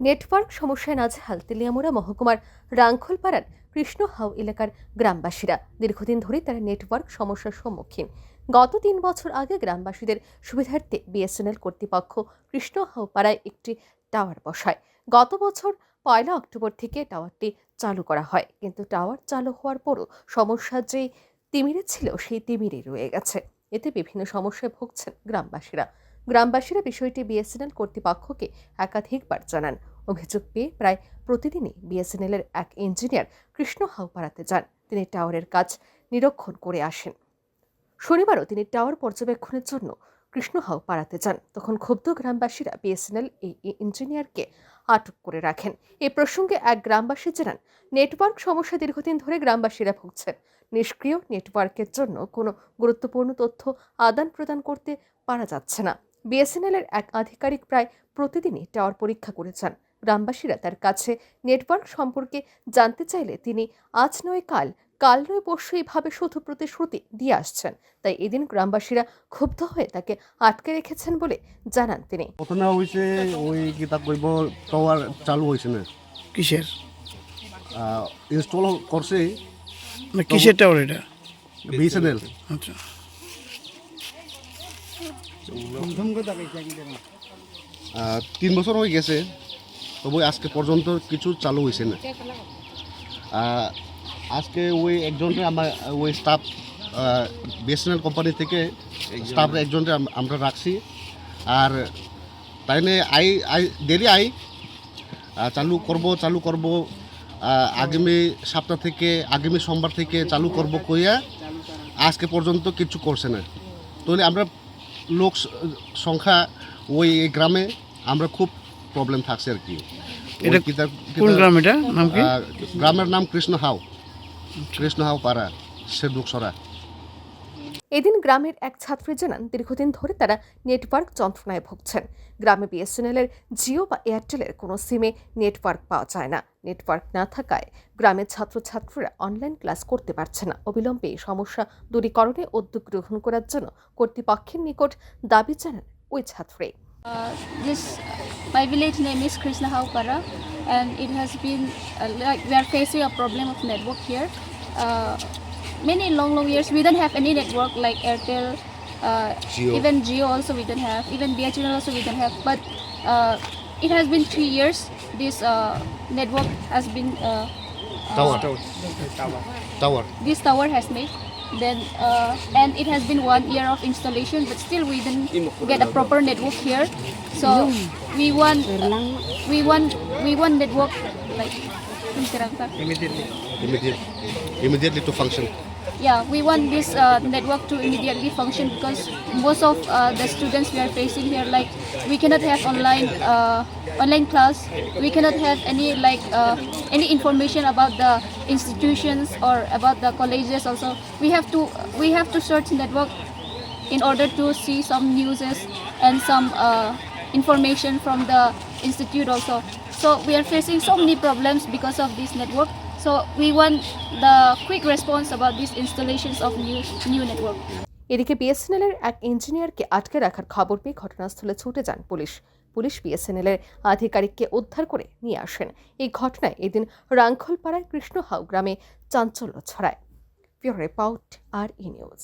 Network সমস্যায় নাজেহাল তেলিয়ামুড়া মহকুমার রাংখলপাড়ার কৃষ্ণ হাউ এলাকার গ্রামবাসীরা দীর্ঘদিন ধরে তারা নেটওয়ার্ক সমস্যার সম্মুখীন। গত তিন বছর আগে গ্রামবাসীদের সুবিধার্থে বিএসএনএল কর্তৃপক্ষ কৃষ্ণ হাউ পাড়ায় একটি টাওয়ার বসায়। গত বছর পয়লা অক্টোবর থেকে টাওয়ারটি চালু করা হয়, কিন্তু টাওয়ার চালু হওয়ার পরও সমস্যা যে তিমিরে ছিল, সেই তিমিরে রয়ে গেছে। এতে বিভিন্ন সমস্যায় ভুগছেন গ্রামবাসীরা। গ্রামবাসীরা বিষয়টি বিএসএনএল কর্তৃপক্ষকে একাধিকবার জানান। অভিযোগ পেয়ে প্রায় প্রতিদিনই বিএসএনএলের এক ইঞ্জিনিয়ার কৃষ্ণ হাউপাড়াতে যান। তিনি টাওয়ারের কাজ নিরীক্ষণ করে আসেন। শনিবারও তিনি টাওয়ার পর্যবেক্ষণের জন্য কৃষ্ণ হাউ পাড়াতে যান। তখন ক্ষুব্ধ গ্রামবাসীরা বিএসএনএল এই ইঞ্জিনিয়ারকে আটক করে রাখেন। এ প্রসঙ্গে এক গ্রামবাসী জানান, নেটওয়ার্ক সমস্যা দীর্ঘদিন ধরে গ্রামবাসীরা ভুগছেন নিষ্ক্রিয় নেটওয়ার্কের জন্য কোনো গুরুত্বপূর্ণ তথ্য আদান প্রদান করতে পারা যাচ্ছে না। বিএসএনএল এর এক আধিকারিক প্রায় প্রতিদিনই টাওয়ার পরীক্ষা করে যান গ্রামবাসীরা তার কাছে নেটওয়ার্ক সম্পর্কে জানতে চাইলে তিনি আজ নয় কাল। কাল নয় পরশু এইভাবে শুধু প্রতিশ্রুতি দিয়ে আসছেন। তাই এদিন গ্রামবাসীরা ক্ষুব্ধ হয়ে তাকে আটকে রেখেছেন বলে জানান তিনি। ঘটনা হয়েছে ওই কিতা কইব টাওয়ার চালু হয়েছে না। কিসের? ইনস্টল করছে। মানে কিসের টাওয়ার এটা? বিএসএনএল। আচ্ছা। তিন বছর হয়ে গেছে, তবে আজকে পর্যন্ত কিছু চালু হয়েছে না। আজকে ওই একজনকে আমার, ওই স্টাফ বিএসএনএল কোম্পানি থেকে স্টাফ একজনকে আমরা রাখছি। আর তাই আই আই, দেরি আই চালু করব চালু করব আগামী সপ্তাহ থেকে, আগামী সোমবার থেকে চালু করব কইয়া আজকে পর্যন্ত কিছু করছে না। তাহলে আমরা লোক সংখ্যা ওই গ্রামে আমরা খুব প্রবলেম থাকছে আর কি। ওই এটা কোন গ্রাম এটা? নাম কি? গ্রামের নাম কৃষ্ণ হাও। কৃষ্ণ হাও পাড়া সেদুকসরা এদিন গ্রামের এক ছাত্রী জানান দীর্ঘদিন ধরে তারা নেটওয়ার্ক যন্ত্রণায় ভুগছেন। গ্রামে বিএসএনএল এর জিও বা এয়ারটেলের কোনো সিমে নেটওয়ার্ক পাওয়া যায় না। নেটওয়ার্ক না থাকায় গ্রামের ছাত্রছাত্রীরা অনলাইন ক্লাস করতে পারছে না। অবিলম্বে এই সমস্যা দূরীকরণে উদ্যোগ গ্রহণ করার জন্য কর্তৃপক্ষের নিকট দাবি জানান ওই ছাত্রী। Uh, this my village name is Krishna Haupara, and it has been uh, like we are facing a problem of network here. Uh, many long long years we don't have any network like airtel uh, even geo also we don't have even bhnl also we don't have but uh, it has been three years this uh, network has been uh, uh tower. Uh, tower. tower. This tower has made then uh, and it has been one year of installation but still we didn't get a proper network here. So we want uh, we want we want network like immediately. Immediately immediately to function yeah we want this uh, network to immediately function because most of uh, the students we are facing here like we cannot have online uh, online class. We cannot have any like uh, any information about the institutions or about the colleges also. We have to we have to search network in order to see some newses and some uh, information from the institute also. So we are facing so many problems because of this network so, we want the quick response about these installations of new new network. এদিকে BSNL এর এক ইঞ্জিনিয়ারকে আটকে রাখার খবর পেয়ে ঘটনাস্থলে ছুটে যান পুলিশ। পুলিশ বিএসএনএল এর আধিকারিককে উদ্ধার করে নিয়ে আসেন। এই ঘটনায় এদিন রাংখলপাড়ায় কৃষ্ণ হাউ গ্রামে চাঞ্চল্য ছড়ায়। পিওর রিপোর্ট আর ই নিউজ